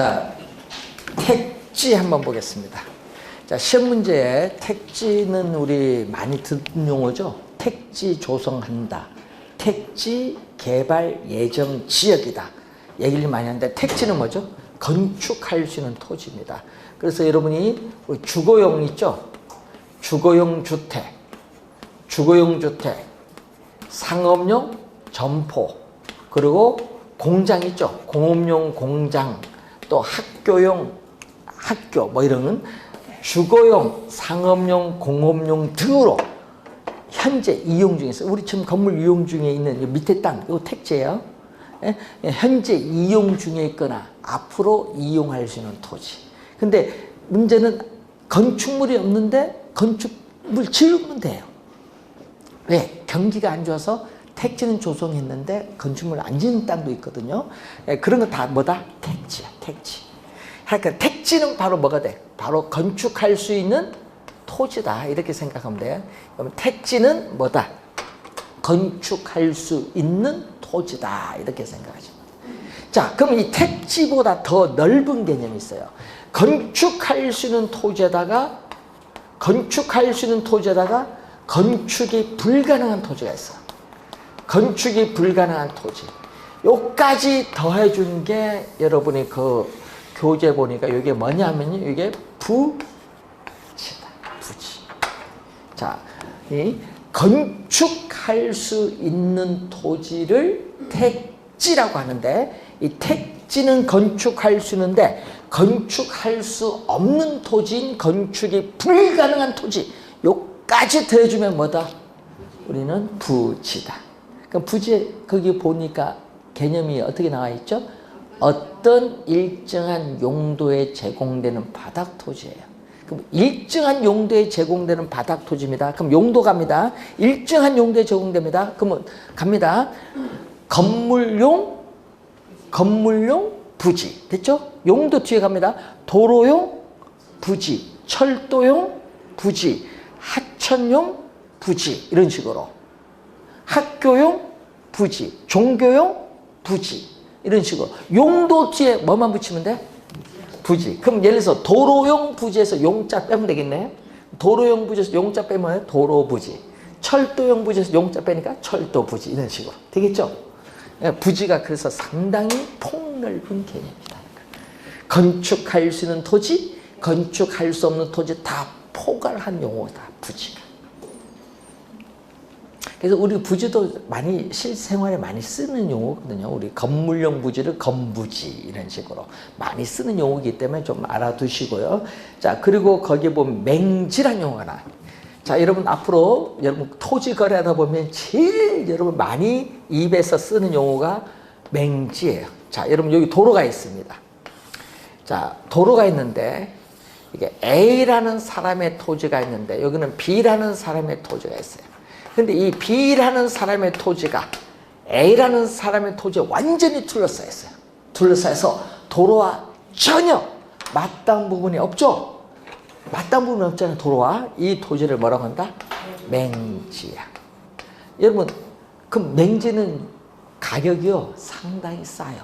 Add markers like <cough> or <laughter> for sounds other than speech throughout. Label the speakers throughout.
Speaker 1: 자, 택지 한번 보겠습니다. 자, 시험 문제에 택지는 우리 많이 듣는 용어죠. 택지 조성한다. 택지 개발 예정 지역이다. 얘기를 많이 하는데 택지는 뭐죠? 건축할 수 있는 토지입니다. 그래서 여러분이 주거용 있죠? 주거용 주택, 주거용 주택, 상업용 점포, 그리고 공장 있죠? 공업용 공장, 또 학교용 학교 뭐 이런 건 주거용, 상업용, 공업용 등으로 현재 이용 중에 있어요. 우리 지금 건물 이용 중에 있는 이 밑에 땅, 이거 택지예요. 예? 예, 현재 이용 중에 있거나 앞으로 이용할 수 있는 토지. 근데 문제는 건축물이 없는데 건축물 지으면 돼요. 왜? 경기가 안 좋아서 택지는 조성했는데 건축물 안 짓는 땅도 있거든요. 예, 그런 거다 뭐다? 택지야, 택지. 그러니까 택지는 바로 뭐가 돼? 바로 건축할 수 있는 토지다. 이렇게 생각하면 돼요. 그러면 택지는 뭐다? 건축할 수 있는 토지다. 이렇게 생각하시면 돼요. 자, 그럼 이 택지보다 더 넓은 개념이 있어요. 건축할 수 있는 토지에다가 건축할 수 있는 토지에다가 건축이 불가능한 토지가 있어요. 건축이 불가능한 토지. 요까지 더해준 게 여러분이 그 교재 보니까 이게 뭐냐면요. 이게 부지다. 부지. 자, 이 건축할 수 있는 토지를 택지라고 하는데 이 택지는 건축할 수 있는데 건축할 수 없는 토지인 건축이 불가능한 토지 요까지 더해주면 뭐다? 우리는 부지다. 그럼 부지 거기 보니까 개념이 어떻게 나와 있죠? 어떤 일정한 용도에 제공되는 바닥 토지예요. 그럼 일정한 용도에 제공되는 바닥 토지입니다. 그럼 용도 갑니다. 일정한 용도에 제공됩니다. 그러면 갑니다. 건물용, 건물용 부지 됐죠? 용도 뒤에 갑니다. 도로용 부지, 철도용 부지, 하천용 부지 이런 식으로 학교용 부지, 종교용 부지 이런 식으로 용도 뒤에 뭐만 붙이면 돼? 부지. 그럼 예를 들어서 도로용 부지에서 용자 빼면 되겠네. 도로용 부지에서 용자 빼면 도로 부지. 철도용 부지에서 용자 빼니까 철도 부지 이런 식으로 되겠죠? 예, 부지가 그래서 상당히 폭넓은 개념이다. 건축할 수 있는 토지, 건축할 수 없는 토지 다 포괄한 용어다. 부지가. 그래서 우리 부지도 많이 실생활에 많이 쓰는 용어거든요. 우리 건물용 부지를 건부지 이런 식으로 많이 쓰는 용어이기 때문에 좀 알아두시고요. 자 그리고 거기에 보면 맹지란 용어가 나. 자 여러분 앞으로 여러분 토지 거래하다 보면 제일 여러분 많이 입에서 쓰는 용어가 맹지예요. 자 여러분 여기 도로가 있습니다. 자 도로가 있는데 이게 A라는 사람의 토지가 있는데 여기는 B라는 사람의 토지가 있어요. 근데 이 B라는 사람의 토지가 A라는 사람의 토지에 완전히 둘러싸여 있어요. 둘러싸여서 도로와 전혀 맞닿은 부분이 없죠? 맞닿은 부분이 없잖아요. 도로와 이 토지를 뭐라고 한다? 맹지야. 여러분, 그 맹지는 가격이요 상당히 싸요.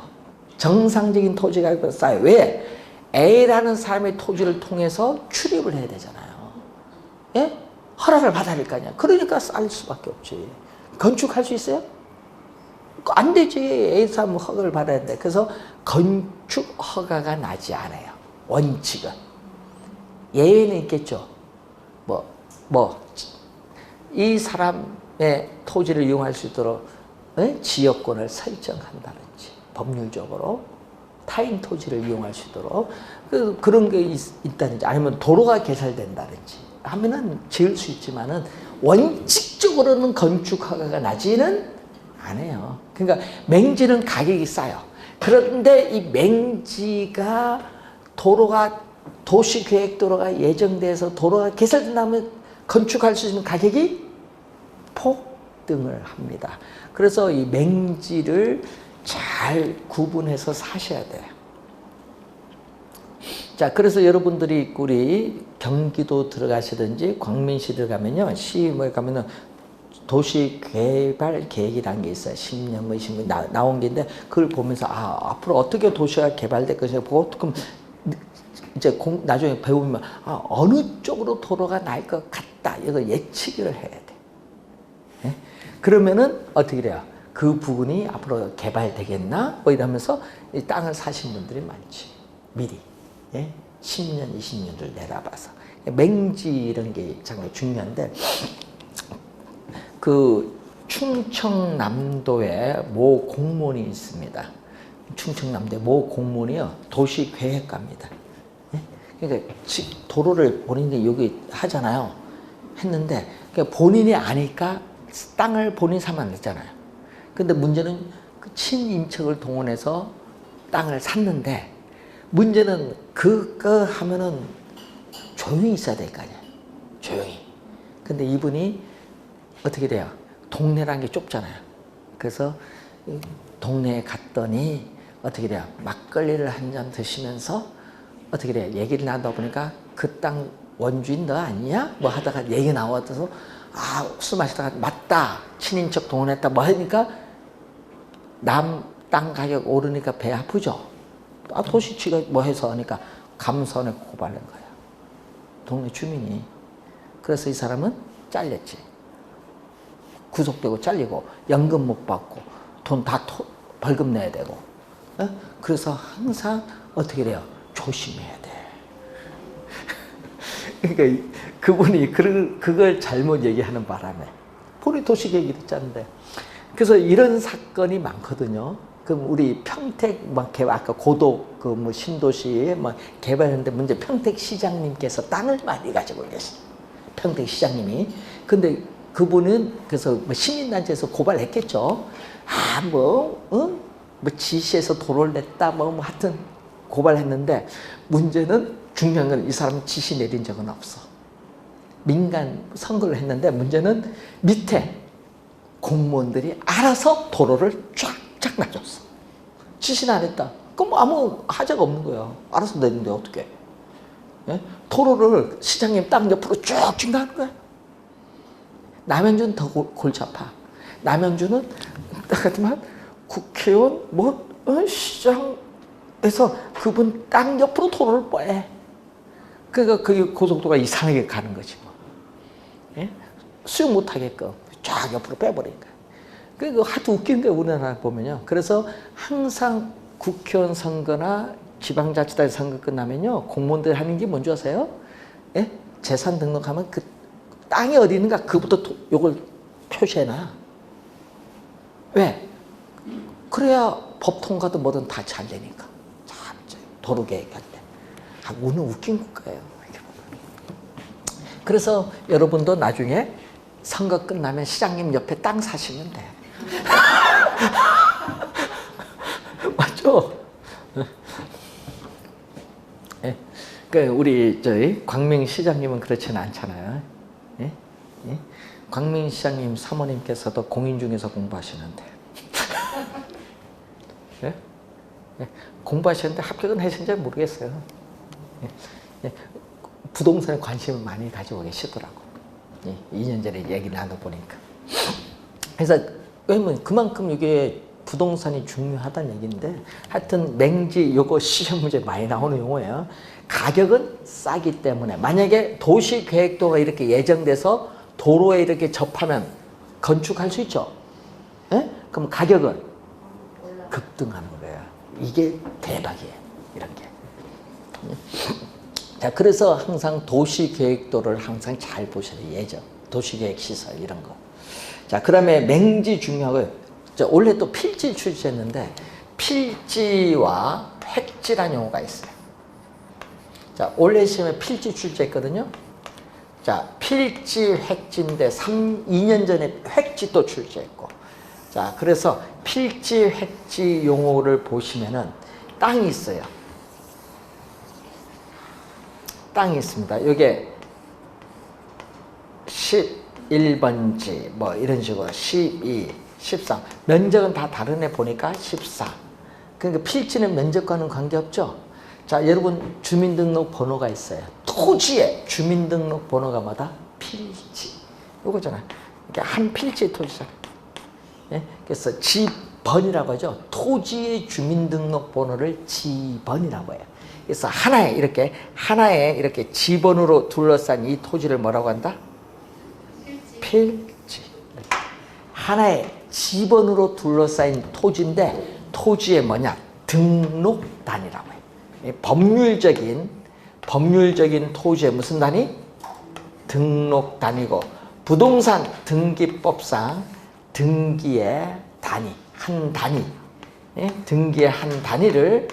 Speaker 1: 정상적인 토지 가격보다 싸요. 왜? A라는 사람의 토지를 통해서 출입을 해야 되잖아요. 예? 허락을 받아야 될 거 아니야. 그러니까 쌀 수밖에 없지. 건축할 수 있어요? 안 되지. A 사람 허가를 받아야 돼. 그래서 건축 허가가 나지 않아요. 원칙은. 예외는 있겠죠. 뭐, 뭐, 이 사람의 토지를 이용할 수 있도록 예? 지역권을 설정한다든지, 법률적으로 타인 토지를 이용할 수 있도록 그, 그런 게 있, 있다든지, 아니면 도로가 개설된다든지, 하면은 지을 수 있지만은 원칙적으로는 건축 허가가 나지는 않아요. 그러니까 맹지는 가격이 싸요. 그런데 이 맹지가 도로가 도시계획도로가 예정돼서 도로가 개설된다면 건축할 수 있는 가격이 폭등을 합니다. 그래서 이 맹지를 잘 구분해서 사셔야 돼요. 자, 그래서 여러분들이 우리 경기도 들어가시든지 광민시 들어가면요. 시에 가면은 도시 개발 계획이라는 게 있어요. 10년, 뭐 20년 나, 나온 게인데 그걸 보면서 아, 앞으로 어떻게 도시가 개발될 보고 그럼 이제 공, 나중에 배우면 아, 어느 쪽으로 도로가 날 것 같다. 이거 예측을 해야 돼. 예? 그러면은 어떻게 돼요? 그 부분이 앞으로 개발되겠나? 뭐 이러면서 이 땅을 사신 분들이 많지. 미리. 예? 10년, 20년을 내다봐서. 맹지 이런 게 정말 중요한데, 그 충청남도에 모 공무원이 있습니다. 충청남도에 모 공무원이요. 도시계획가입니다. 예? 그러니까 지- 도로를 본인이 여기 하잖아요. 했는데 그러니까 본인이 아니까 땅을 본인 사면 안 되잖아요. 근데 문제는 그 친인척을 동원해서 땅을 샀는데 문제는 그거 하면은 조용히 있어야 될 거 아니에요. 조용히. 근데 이분이 어떻게 돼요? 동네란 게 좁잖아요. 그래서 이 동네에 갔더니 어떻게 돼요? 막걸리를 한 잔 드시면서 어떻게 돼요? 얘기를 나누다 보니까 그 땅 원주인 너 아니냐? 뭐 하다가 얘기 나와서 아, 술 마시다가 맞다. 친인척 동원했다. 뭐 하니까 남 땅 가격 오르니까 배 아프죠? 아, 도시치가 뭐 해서 하니까 감선에 고발한 거야. 동네 주민이. 그래서 이 사람은 잘렸지. 구속되고 잘리고 연금 못 받고 돈 다 벌금 내야 되고. 어? 그래서 항상 어떻게 돼요? 조심해야 돼. <laughs> 그러니까 이- 그분이 그, 그걸 잘못 얘기하는 바람에 본이 도시계획이 짰는데 그래서 이런 사건이 많거든요. 그럼 우리 평택 막 아까 고도 그뭐 신도시 막 개발했는데 문제 평택 시장님께서 땅을 많이 가지고 계시. 평택 시장님이 근데 그분은 그래서 뭐 시민단체에서 고발했겠죠. 아뭐 어? 뭐 지시해서 도로를 냈다 뭐, 뭐 하여튼 고발했는데 문제는 중요한 건 이 사람 지시 내린 적은 없어. 민간 선거를 했는데 문제는 밑에 공무원들이 알아서 도로를 쫙 쫙 놔줬어. 지시는 안 했다. 그럼 아무 하자가 없는 거야. 알아서 내는데 어떻게? 예? 도로를 시장님 땅 옆으로 쭉쭉 나는 거야. 남현주는 더 골- 골치 아파. 남현주는 하지만 국회의원 뭐 어, 시장에서 그분 땅 옆으로 도로를 뽀해. 그러니까 그 고속도가 이상하게 가는 거지 뭐. 예? 수용 못 하게끔 쫙 옆으로 빼버린 거야. 그거 하도 웃긴 게 우리나라 보면요. 그래서 항상 국회의원 선거나 지방자치단 선거 끝나면요. 공무원들 하는 게 뭔지 아세요? 예? 재산 등록하면 그 땅이 어디 있는가 그부터 도- 요걸 표시해놔. 왜? 그래야 법 통과도 뭐든 다 잘 되니까. 참, 저 도로 계획할 때. 아, 우는 웃긴 국가예요. 그래서 여러분도 나중에 선거 끝나면 시장님 옆에 땅 사시면 돼. <laughs> 맞죠? 예. 그 우리 저희 광명 시장님은 그렇지는 않잖아요. 예? 예? 광명 시장님 사모님께서도 공인 중에서 공부하시는데. <laughs> 예? 예. 공부하시는데 합격은 하신지 모르겠어요. 예. 예. 부동산에 관심을 많이 가지고 계시더라고. 예. 2년 전에 얘기 나눠보니까. 그래서 왜냐면 그만큼 이게 부동산이 중요하다는 얘기인데 하여튼 맹지 요거 시험 문제 많이 나오는 용어예요. 가격은 싸기 때문에 만약에 도시 계획도가 이렇게 예정돼서 도로에 이렇게 접하면 건축할 수 있죠. 예? 그럼 가격은 급등하는 거예요. 이게 대박이에요. 이런 게. 자, 그래서 항상 도시 계획도를 항상 잘 보셔야 돼요. 예정. 도시 계획 시설 이런 거. 자, 그 다음에 맹지 중력을 원래 또 필지 출시했는데 필지와 획지란 용어가 있어요. 자, 올해 시험에 필지 출제했거든요. 자, 필지 획지인데 3, 2년 전에 획지 또 출제했고. 자, 그래서 필지 획지 용어를 보시면은 땅이 있어요. 땅이 있습니다. 이게 10, 1번지 뭐 이런 식으로 12, 13 면적은 다 다른 애 보니까 14 그러니까 필지는 면적과는 관계없죠? 자 여러분 주민등록 번호가 있어요. 토지에 주민등록 번호가마다? 필지. 요거잖아요. 이게 한 필지 토지잖아요 예? 그래서 지번이라고 하죠. 토지의 주민등록 번호를 지번이라고 해요. 그래서 하나에 이렇게 하나에 이렇게 지번으로 둘러싼 이 토지를 뭐라고 한다? 필지. 하나의 지번으로 둘러싸인 토지인데 토지의 뭐냐? 등록단이라고 해요. 이 법률적인 법률적인 토지의 무슨 단위? 등록단이고 부동산 등기법상 등기의 단위 한 단위 예? 등기의 한 단위를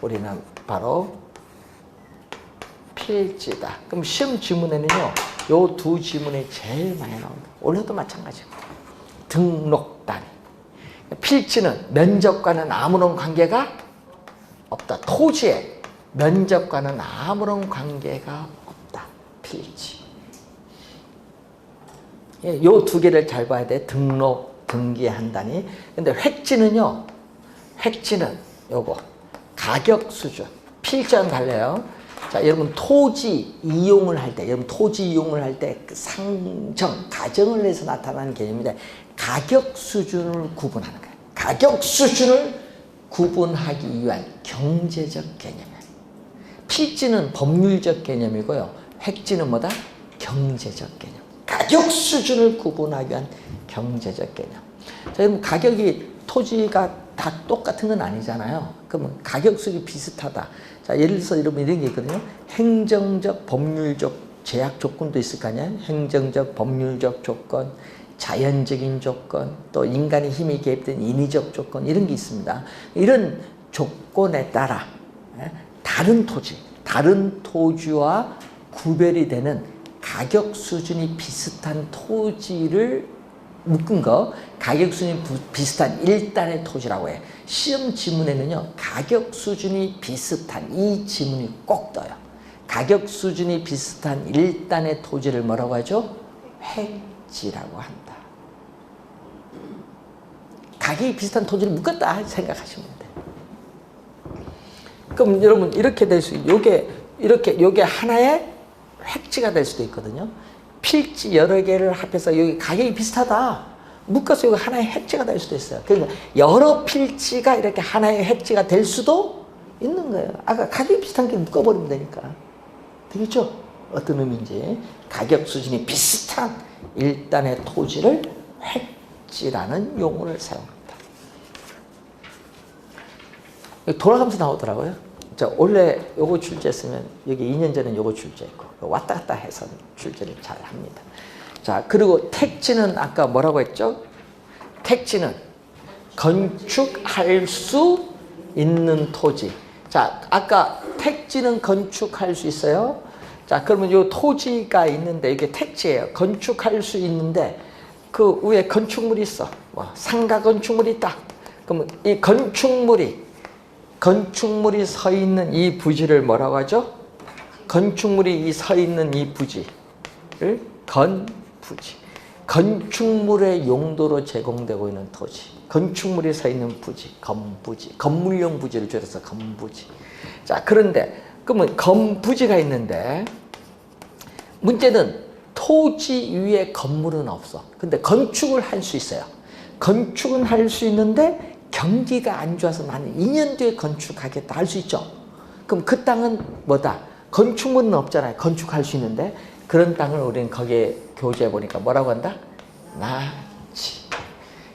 Speaker 1: 우리는 바로 필지다. 그럼 시험 지문에는요, 요 두 지문이 제일 많이 나옵니다. 올해도 마찬가지고. 등록 단위. 필지는 면적과는 아무런 관계가 없다. 토지에 면적과는 아무런 관계가 없다. 필지. 예, 요두 개를 잘 봐야 돼. 등록, 등기한다니. 근데 획지는요, 획지는 요거. 가격 수준. 필지와는 달라요. 자, 여러분 토지 이용을 할 때, 여러분 토지 이용을 할때그 상정, 가정을 내서 나타나는 개념인데 가격 수준을 구분하는 거예요. 가격 수준을 구분하기 위한 경제적 개념이에요. 필지는 법률적 개념이고요. 획지는 뭐다? 경제적 개념. 가격 수준을 구분하기 위한 경제적 개념. 자, 여러분 가격이 토지가 다 똑같은 건 아니잖아요. 그러면 가격 수준이 비슷하다. 자, 예를 들어서 여러분 이런 게 있거든요. 행정적, 법률적 제약 조건도 있을 거 아니에요. 행정적, 법률적 조건, 자연적인 조건, 또 인간의 힘이 개입된 인위적 조건 이런 게 있습니다. 이런 조건에 따라 예, 다른 토지, 다른 토지와 구별이 되는 가격 수준이 비슷한 토지를 묶은 거 가격 수준이 부- 비슷한 일단의 토지라고 해. 시험 지문에는요 가격 수준이 비슷한 이 지문이 꼭 떠요. 가격 수준이 비슷한 일단의 토지를 뭐라고 하죠? 획지라고 한다. 가격이 비슷한 토지를 묶었다 생각하시면 돼. 그럼 여러분 이렇게 될 수, 요게 이렇게 요게 하나의 획지가 될 수도 있거든요. 필지 여러 개를 합해서 여기 가격이 비슷하다. 묶어서 여기 하나의 획지가 될 수도 있어요. 그러니까 여러 필지가 이렇게 하나의 획지가 될 수도 있는 거예요. 아까 가격이 비슷한 게 묶어버리면 되니까. 되겠죠? 어떤 의미인지. 가격 수준이 비슷한 일단의 토지를 획지라는 용어를 사용합니다. 돌아가면서 나오더라고요. 자, 원래 요거 출제했으면 여기 2년 전에 요거 출제했고 왔다 갔다 해서 출제를 잘 합니다. 자, 그리고 택지는 아까 뭐라고 했죠? 택지는 건축할 수 있는 토지. 자, 아까 택지는 건축할 수 있어요. 자, 그러면 요 토지가 있는데 이게 택지예요. 건축할 수 있는데 그 위에 건축물이 있어. 뭐 상가 건축물이 있다. 그러면 이 건축물이 건축물이 서 있는 이 부지를 뭐라고 하죠? 건축물이 이서 있는 이 부지를 건부지. 건축물의 용도로 제공되고 있는 토지. 건축물이 서 있는 부지, 건부지. 건물용 부지를 줄여서 건부지. 자, 그런데 그러면 건부지가 있는데 문제는 토지 위에 건물은 없어. 근데 건축을 할 수 있어요. 건축은 할 수 있는데 경기가 안 좋아서 나는 2년 뒤에 건축하겠다 할 수 있죠. 그럼 그 땅은 뭐다? 건축물은 없잖아요. 건축할 수 있는데 그런 땅을 우리는 거기에 교재에 보니까 뭐라고 한다? 나지.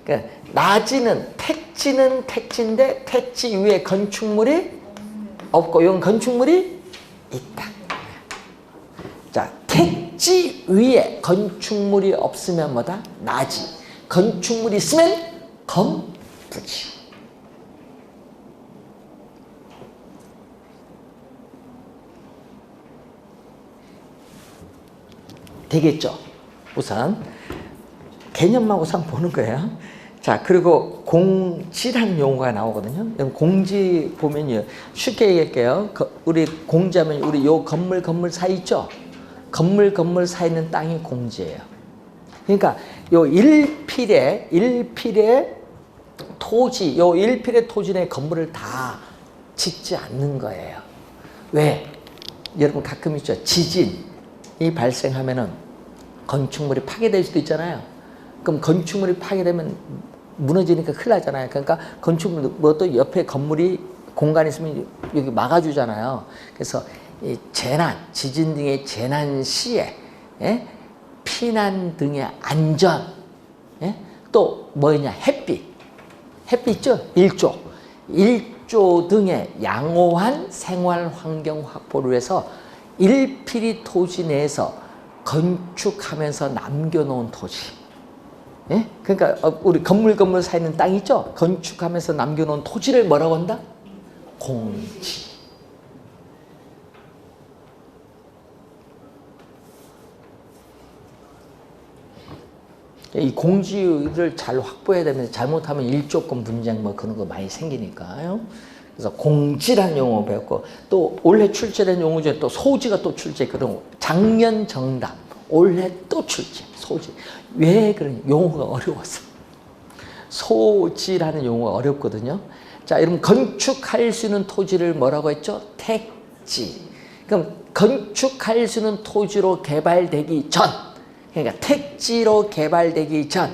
Speaker 1: 그러니까 나지는 택지는 택지인데 택지 위에 건축물이 없고 이건 건축물이 있다. 자, 택지 위에 건축물이 없으면 뭐다? 나지. 건축물이 있으면 건부지. 되겠죠? 우선 개념만 우선 보는 거예요. 자, 그리고 공지라는 용어가 나오거든요. 공지 보면요. 쉽게 얘기할게요. 거- 우리 공지하면 우리 요 건물 건물 사이 있죠? 건물 건물 사이 있는 땅이 공지예요. 그러니까 요 일필에 일필에 토지, 요 일필의 토지 내 건물을 다 짓지 않는 거예요. 왜? 여러분 가끔 있죠. 지진이 발생하면은 건축물이 파괴될 수도 있잖아요. 그럼 건축물이 파괴되면 무너지니까 큰일 나잖아요. 그러니까 건축물 뭐 또 옆에 건물이 공간이 있으면 여기 막아주잖아요. 그래서 이 재난, 지진 등의 재난 시에 예? 피난 등의 안전, 예? 또 뭐냐 햇빛, 햇빛 있죠? 일조, 일조 등의 양호한 생활 환경 확보를 위해서 일필이 토지 내에서 건축하면서 남겨놓은 토지. 예? 그러니까 어, 우리 건물 건물 사이에 있는 땅 있죠? 건축하면서 남겨놓은 토지를 뭐라고 한다? 공지. 이 공지를 잘 확보해야 되는데 잘못하면 일조권 분쟁 뭐 그런 거 많이 생기니까요. 그래서 공지란 용어 배웠고 또 올해 출제된 용어 중에 또 소지가 또 출제했거든. 작년 정답 올해 또 출제 소지. 왜 그러냐 용어가 어려웠어. 소지라는 용어가 어렵거든요. 자, 여러분 건축할 수 있는 토지를 뭐라고 했죠? 택지. 그럼 건축할 수 있는 토지로 개발되기 전, 그러니까 택지로 개발되기 전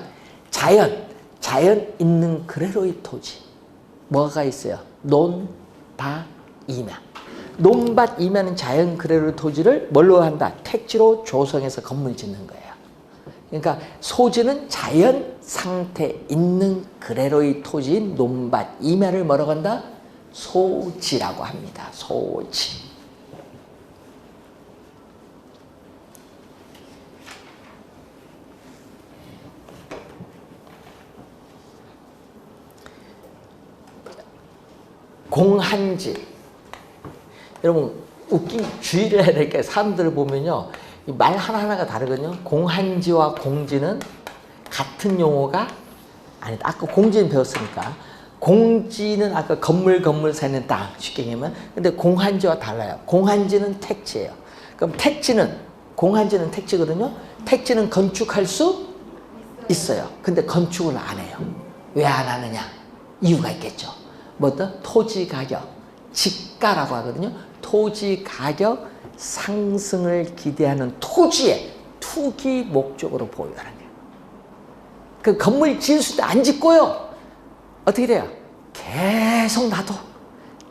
Speaker 1: 자연, 자연 있는 그대로의 토지 뭐가 있어요? 논, 밭, 이면. 논밭, 이면은 자연 그대로의 토지를 뭘로 한다? 택지로 조성해서 건물 짓는 거예요. 그러니까 소지는 자연 상태 있는 그대로의 토지인 논밭, 이면을 뭐라고 한다? 소지라고 합니다. 소지. 공한지. 여러분, 웃긴 주의를 해야 될 게 사람들을 보면요. 이말 하나하나가 다르거든요. 공한지와 공지는 같은 용어가 아니다. 아까 공지는 배웠으니까. 공지는 아까 건물 건물 사는 땅 쉽게 얘기하면 근데 공한지와 달라요. 공한지는 택지예요. 그럼 택지는 공한지는 택지거든요. 택지는 건축할 수 있어요. 근데 건축을 안 해요. 왜 안 하느냐? 이유가 있겠죠. 뭐다? 토지 가격, 지가라고 하거든요. 토지 가격 상승을 기대하는 토지의 투기 목적으로 보유하는. 그 건물 지을 때안 짓고요. 어떻게 돼요? 계속 놔둬.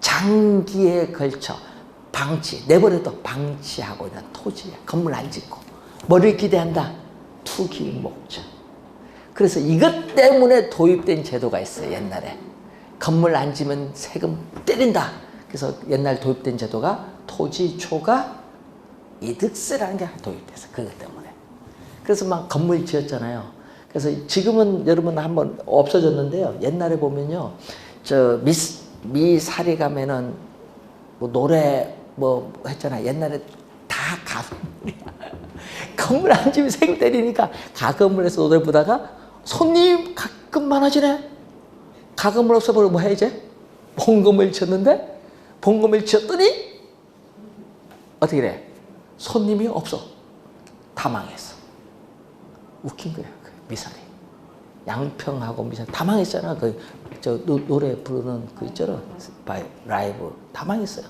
Speaker 1: 장기에 걸쳐 방치, 내버려도 방치하고 있는 토지야. 건물 안 짓고. 뭐를 기대한다? 투기 목적. 그래서 이것 때문에 도입된 제도가 있어요, 옛날에. 건물 안 지면 세금 때린다. 그래서 옛날 도입된 제도가 토지 초과 이득세라는 게 도입돼서 그것 때문에. 그래서 막 건물 지었잖아요. 그래서 지금은 여러분 한번 없어졌는데요. 옛날에 보면요. 저 미, 미사리 가면은 뭐 노래 뭐 했잖아요. 옛날에 다 가건물이야. <laughs> 건물 안 지면 세금 때리니까 가건물에서 노래 부르다가 손님 가끔 많아지네. 가금을 없어버리고 뭐 해, 이제? 봉금을 쳤는데, 봉금을 쳤더니, 어떻게 돼? 손님이 없어. 다 망했어. 웃긴 거야, 그 미사리. 양평하고 미사리. 다 망했잖아. 그, 저, 노, 노래 부르는 그 있잖아. 바이, 라이브. 다 망했어요.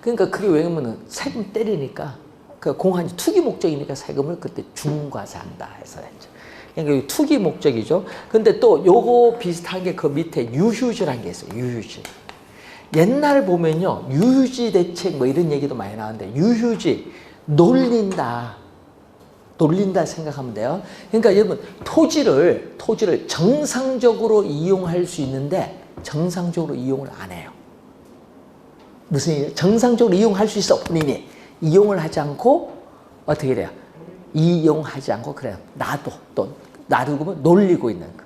Speaker 1: 그러니까 그게 왜냐면은 세금 때리니까, 그 공한 투기 목적이니까 세금을 그때 중과사한다 해서 했죠. 그러니까 투기 목적이죠. 근데 또 요거 비슷한 게 그 밑에 유휴지라는 게 있어요. 유휴지. 옛날 보면요. 유휴지 대책 뭐 이런 얘기도 많이 나왔는데 유휴지 놀린다. 놀린다 생각하면 돼요. 그러니까 여러분 토지를 토지를 정상적으로 이용할 수 있는데 정상적으로 이용을 안 해요. 무슨 얘기예요? 정상적으로 이용할 수 있어 본인이 이용을 하지 않고 어떻게 돼요? 이용하지 않고 그래요. 나도 또 놔두고 놀리고 있는 거.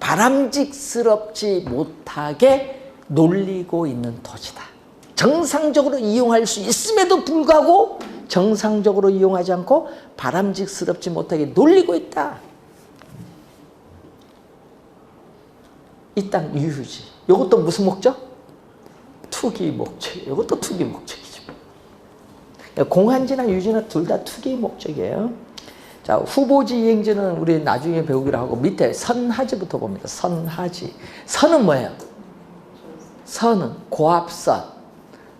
Speaker 1: 바람직스럽지 못하게 놀리고 있는 토지다. 정상적으로 이용할 수 있음에도 불구하고 정상적으로 이용하지 않고 바람직스럽지 못하게 놀리고 있다. 이 땅 유휴지. 이것도 무슨 목적? 투기 목적. 이것도 투기 목적이죠. 공한지나 유지나 둘 다 투기 목적이에요. 자, 후보지 이행지는 우리 나중에 배우기로 하고 밑에 선하지부터 봅니다. 선하지. 선은 뭐예요? 선은 고압선.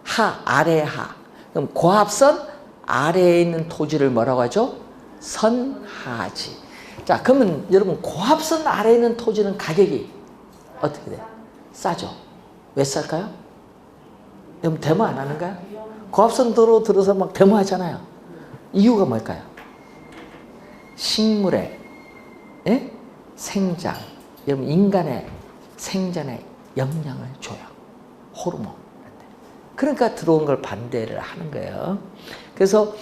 Speaker 1: 하, 아래 하. 그럼 고압선 아래에 있는 토지를 뭐라고 하죠? 선하지. 자, 그러면 여러분 고합선 아래에 있는 토지는 가격이 어떻게 돼? 싸죠. 왜 쌀까요? 여러분 데모 안 하는가요? 고합선 도로 들어서 막 데모하잖아요. 이유가 뭘까요? 식물의 예? 생장, 여러분 인간의 생전에 영향을 줘요. 호르몬. 그러니까 들어온 걸 반대를 하는 거예요. 그래서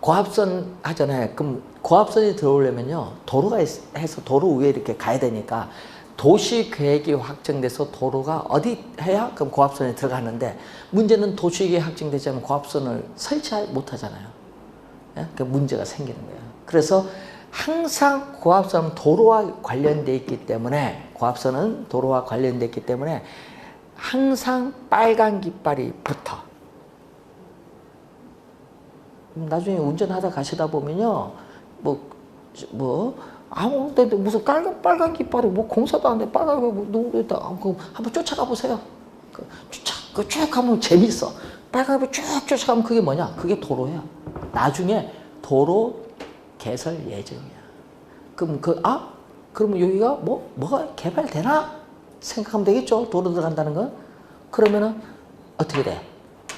Speaker 1: 고압선 하잖아요. 그럼 고압선이 들어오려면요. 도로가 있- 해서 도로 위에 이렇게 가야 되니까 도시 계획이 확정돼서 도로가 어디 해야 그럼 고압선에 들어가는데 문제는 도시 계획이 확정되지 않으면 고압선을 설치 못 하잖아요. 예? 그 문제가 생기는 거예요. 그래서 항상 고압선은 도로와 관련돼 있기 때문에 고압선은 도로와 관련돼 있기 때문에 항상 빨간 깃발이 붙어. 나중에 운전하다 가시다 보면요, 뭐, 뭐, 아무 데도 무슨 빨간, 빨간 깃발이 뭐 공사도 안 돼. 빨간 거 누구 있다. 아, 그 한번 쫓아가 보세요. 그 쫓아, 그쭉 가면 재밌어. 빨간 거쭉 쫓아가면 그게 뭐냐? 그게 도로야. 나중에 도로 개설 예정이야. 그럼 그, 아? 그러면 여기가 뭐, 뭐가 개발되나? 생각하면 되겠죠. 도로 들어간다는 건. 그러면은 어떻게 돼?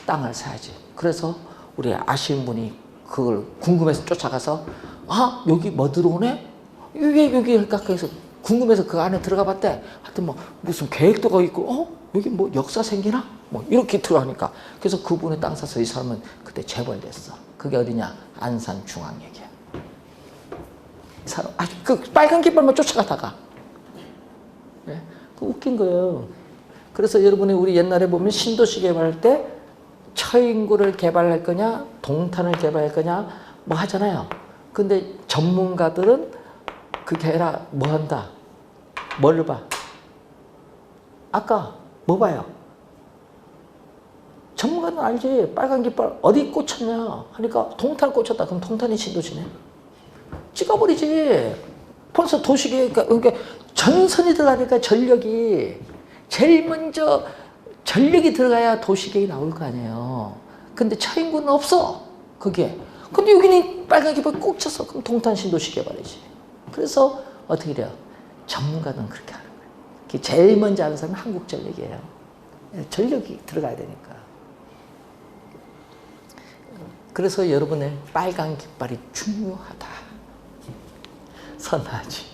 Speaker 1: 땅을 사야지. 그래서 우리 아시는 분이 그걸 궁금해서 쫓아가서 아 여기 뭐 들어오네? 왜 여기 할까 해서 궁금해서 그 안에 들어가 봤대. 하여튼 뭐 무슨 계획도가 있고 어 여기 뭐 역사 생기나? 뭐 이렇게 들어가니까 그래서 그분의 땅 사서 이 사람은 그때 재벌됐어. 그게 어디냐? 안산 중앙역이야. 이 사람 아 그 빨간 깃발만 쫓아가다가 예? 그 웃긴 거예요. 그래서 여러분이 우리 옛날에 보면 신도시 개발할 때 처인구를 개발할 거냐, 동탄을 개발할 거냐, 뭐 하잖아요. 근데 전문가들은 그게 아니라 뭐 한다? 뭘 봐? 아까 뭐 봐요? 전문가는 알지. 빨간 깃발 어디 꽂혔냐 하니까 동탄 꽂혔다. 그럼 동탄이 신도시네. 찍어버리지. 벌써 도시계획, 그러니까 전선이 들어가니까 전력이 제일 먼저 전력이 들어가야 도시계획이 나올 거 아니에요. 근데 차인구는 없어. 그게. 근데 여기는 빨간 깃발 꼭 쳤어. 그럼 동탄 신도시 개발이지. 그래서 어떻게 돼요? 전문가는 그렇게 하는 거예요. 제일 먼저 하는 사람은 한국전력이에요. 전력이 들어가야 되니까. 그래서 여러분의 빨간 깃발이 중요하다. 선하지.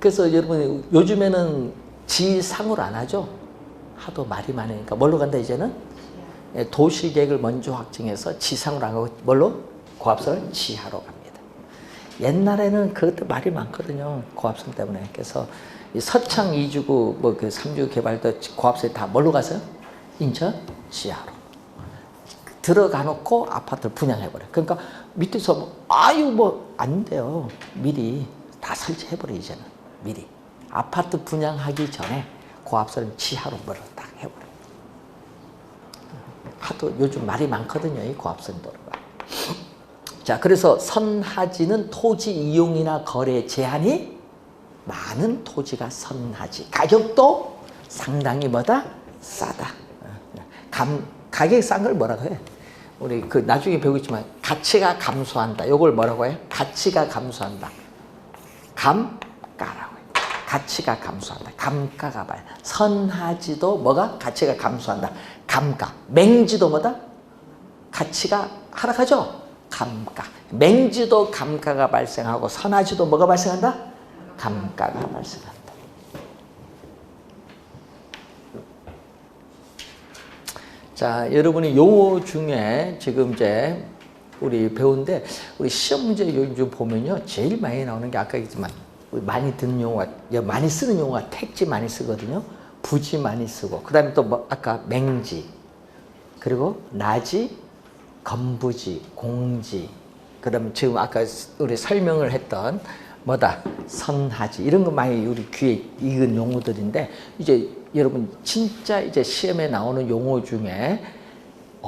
Speaker 1: 그래서 여러분 요즘에는 지상으로 안 하죠. 하도 말이 많으니까 뭘로 간다 이제는 예, 도시 계획을 먼저 확정해서 지상으로 안 가고 뭘로 고압선을 지하로 갑니다. 옛날에는 그것도 말이 많거든요. 고압선 때문에 그래서 이 서창 2주구 뭐그 3주 개발도 고압선이 다 뭘로 가서요? 인천 지하로. 들어가 놓고 아파트를 분양해버려. 그러니까 밑에서 뭐, 아유 뭐 안 돼요. 미리 다 설치해버려 이제는 미리. 아파트 분양하기 전에 고압선을 지하로 뭐를 딱 해버려. 하도 요즘 말이 많거든요. 이 고압선 도로가. 자, 그래서 선하지는 토지 이용이나 거래 제한이 많은 토지가 선하지. 가격도 상당히 뭐다? 싸다. 감, 가격이 싼걸 뭐라고 해? 우리 그 나중에 배우겠지만 가치가 감소한다. 요걸 뭐라고 해? 가치가 감소한다. 감가라고 해. 가치가 감소한다. 감가가 봐요. 선하지도 뭐가 가치가 감소한다. 감가. 맹지도 뭐다? 가치가 하락하죠. 감가. 맹지도 감가가 발생하고 선하지도 뭐가 발생한다? 감가가 발생한다. 자, 여러분이 용어 중에 지금 이제 우리 배우는데 우리 시험 문제 요즘 보면요. 제일 많이 나오는 게 아까 얘기했지만 많이 듣는 용어가 많이 쓰는 용어가 택지 많이 쓰거든요. 부지 많이 쓰고 그 다음에 또 뭐 아까 맹지 그리고 나지 건부지 공지 그 다음에 지금 아까 우리 설명을 했던 뭐다 선하지 이런 거 많이 우리 귀에 익은 용어들인데 이제 여러분 진짜 이제 시험에 나오는 용어 중에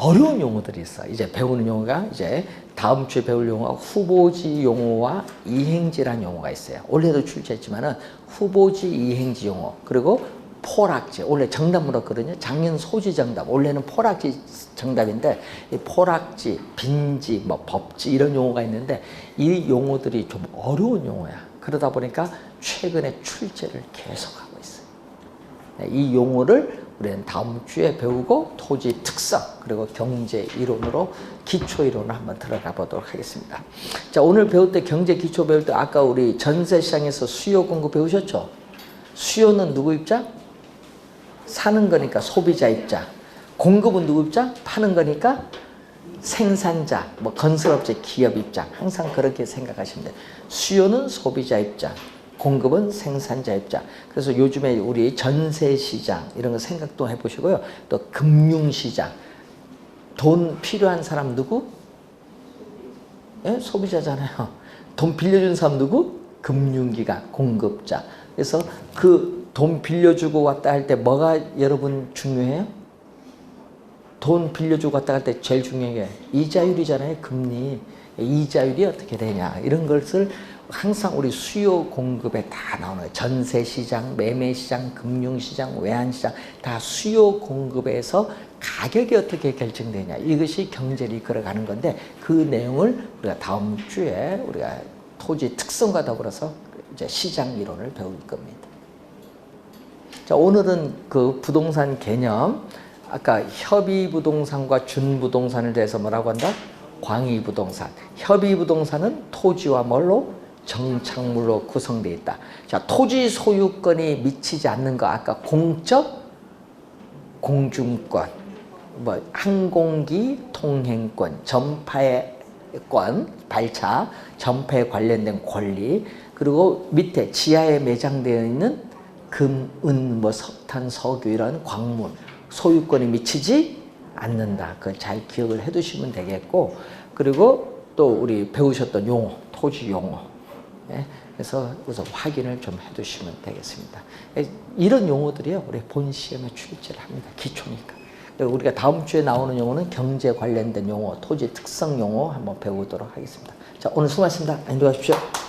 Speaker 1: 어려운 용어들이 있어. 이제 배우는 용어가 이제 다음 주에 배울 용어가 후보지 용어와 이행지란 용어가 있어요. 올해도 출제했지만은 후보지 이행지 용어 그리고 포락지. 원래 정답으로 그러냐? 작년 소지 정답. 원래는 포락지 정답인데 이 포락지 빈지 뭐 법지 이런 용어가 있는데 이 용어들이 좀 어려운 용어야. 그러다 보니까 최근에 출제를 계속하고 있어요. 네, 이 용어를 우리는 다음 주에 배우고 토지 특성 그리고 경제 이론으로 기초 이론을 한번 들어가 보도록 하겠습니다. 자 오늘 배울 때 경제 기초 배울 때 아까 우리 전세 시장에서 수요 공급 배우셨죠? 수요는 누구 입장? 사는 거니까 소비자 입장. 공급은 누구 입장? 파는 거니까 생산자, 뭐 건설업체 기업 입장. 항상 그렇게 생각하시면 돼요. 수요는 소비자 입장. 공급은 생산자 입장. 그래서 요즘에 우리 전세 시장 이런 거 생각도 해보시고요. 또 금융 시장. 돈 필요한 사람 누구? 예? 소비자잖아요. 돈 빌려준 사람 누구? 금융기관, 공급자. 그래서 그 돈 빌려주고 왔다 할 때 뭐가 여러분 중요해요? 돈 빌려주고 왔다 갈때 제일 중요한 게 이자율이잖아요. 금리. 이자율이 어떻게 되냐. 이런 것을 항상 우리 수요 공급에 다 나오는 전세 시장, 매매 시장, 금융 시장, 외환 시장 다 수요 공급에서 가격이 어떻게 결정되냐. 이것이 경제를 걸어가는 건데 그 내용을 우리가 다음 주에 우리가 토지 특성과 더불어서 이제 시장 이론을 배울 겁니다. 자, 오늘은 그 부동산 개념, 아까 협의 부동산과 준 부동산을 대해서 뭐라고 한다? 광의 부동산. 협의 부동산은 토지와 뭘로? 정착물로 구성되어 있다. 자, 토지 소유권이 미치지 않는 거 아까 공적 공중권, 뭐 항공기 통행권, 전파권, 발차, 전파에 관련된 권리, 그리고 밑에 지하에 매장되어 있는 금, 은, 뭐 석탄, 석유 이런 광물 소유권이 미치지 않는다. 그걸 잘 기억을 해두시면 되겠고 그리고 또 우리 배우셨던 용어, 토지 용어. 예? 그래서 우선 확인을 좀 해두시면 되겠습니다. 예, 이런 용어들이요, 우리 본 시험에 출제를 합니다. 기초니까. 그리고 우리가 다음 주에 나오는 용어는 경제 관련된 용어, 토지 특성 용어 한번 배우도록 하겠습니다. 자, 오늘 수고하셨습니다. 안녕히 가십시오.